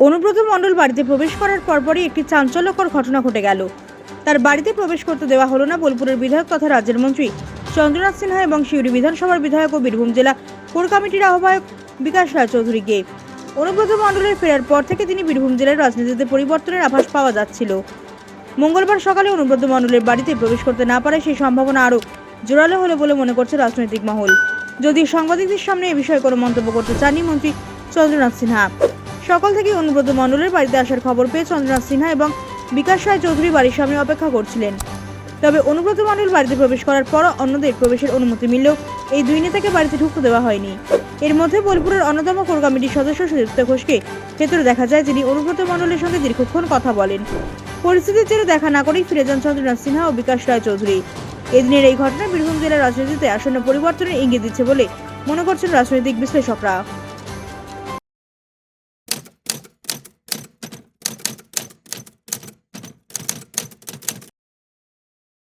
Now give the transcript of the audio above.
অনুব্রত মণ্ডল বাড়িতে প্রবেশ করার পরপরই একটি চাঞ্চল্যকর ঘটনা ঘটে গেল। তার বাড়িতে প্রবেশ করতে দেওয়া হলো না বোলপুরের বিধায়ক তথা রাজ্যের মন্ত্রী চন্দ্রনাথ সিনহা এবং শিউরি বিধানসভার বিধায়ক ও বীরভূম জেলা কোর কমিটির আহ্বায়ক বিকাশ রায়চৌধুরীকে অনুব্রত মণ্ডলের ফেরার পর থেকে তিনি বীরভূম জেলার রাজনীতিতে পরিবর্তনের আভাস পাওয়া যাচ্ছিল। মঙ্গলবার সকালে অনুব্রত মণ্ডলের বাড়িতে প্রবেশ করতে না পারে সেই সম্ভাবনা আরও জোরালো হলো বলে মনে করছে রাজনৈতিক মহল। যদি সাংবাদিকদের সামনে এ বিষয়ে কোনো মন্তব্য করতে চাননি মন্ত্রী চন্দ্রনাথ সিনহা। সকাল থেকে অনুব্রত মণ্ডলের বাড়িতে আসার খবর পেয়ে চন্দ্রনাথ সিনহা এবং বিকাশ রায় চৌধুরী বাড়ির সামনে অপেক্ষা করছিলেন। তবে অনুব্রত মণ্ডল বাড়িতে প্রবেশ করার পরও অন্যদের প্রবেশের অনুমতি মিললেও এই দুই নেতাকে বাড়িতে ঢুকতে দেওয়া হয়নি। এর মধ্যে বোলপুরের অন্যতম কোর কমিটির সদস্য সুদীপ্ত ঘোষকে ভেতরে দেখা যায় যিনি অনুব্রত মণ্ডলের সঙ্গে দীর্ঘক্ষণ কথা বলেন। পরিস্থিতির জেরে দেখা না করেই ফিরে যান চন্দ্রনাথ সিনহা ও বিকাশ রায় চৌধুরী। এদিনের এই ঘটনা বীরভূম জেলার রাজনীতিতে আসন্ন পরিবর্তনের ইঙ্গিত দিচ্ছে বলে মনে করছেন রাজনৈতিক বিশ্লেষকরা।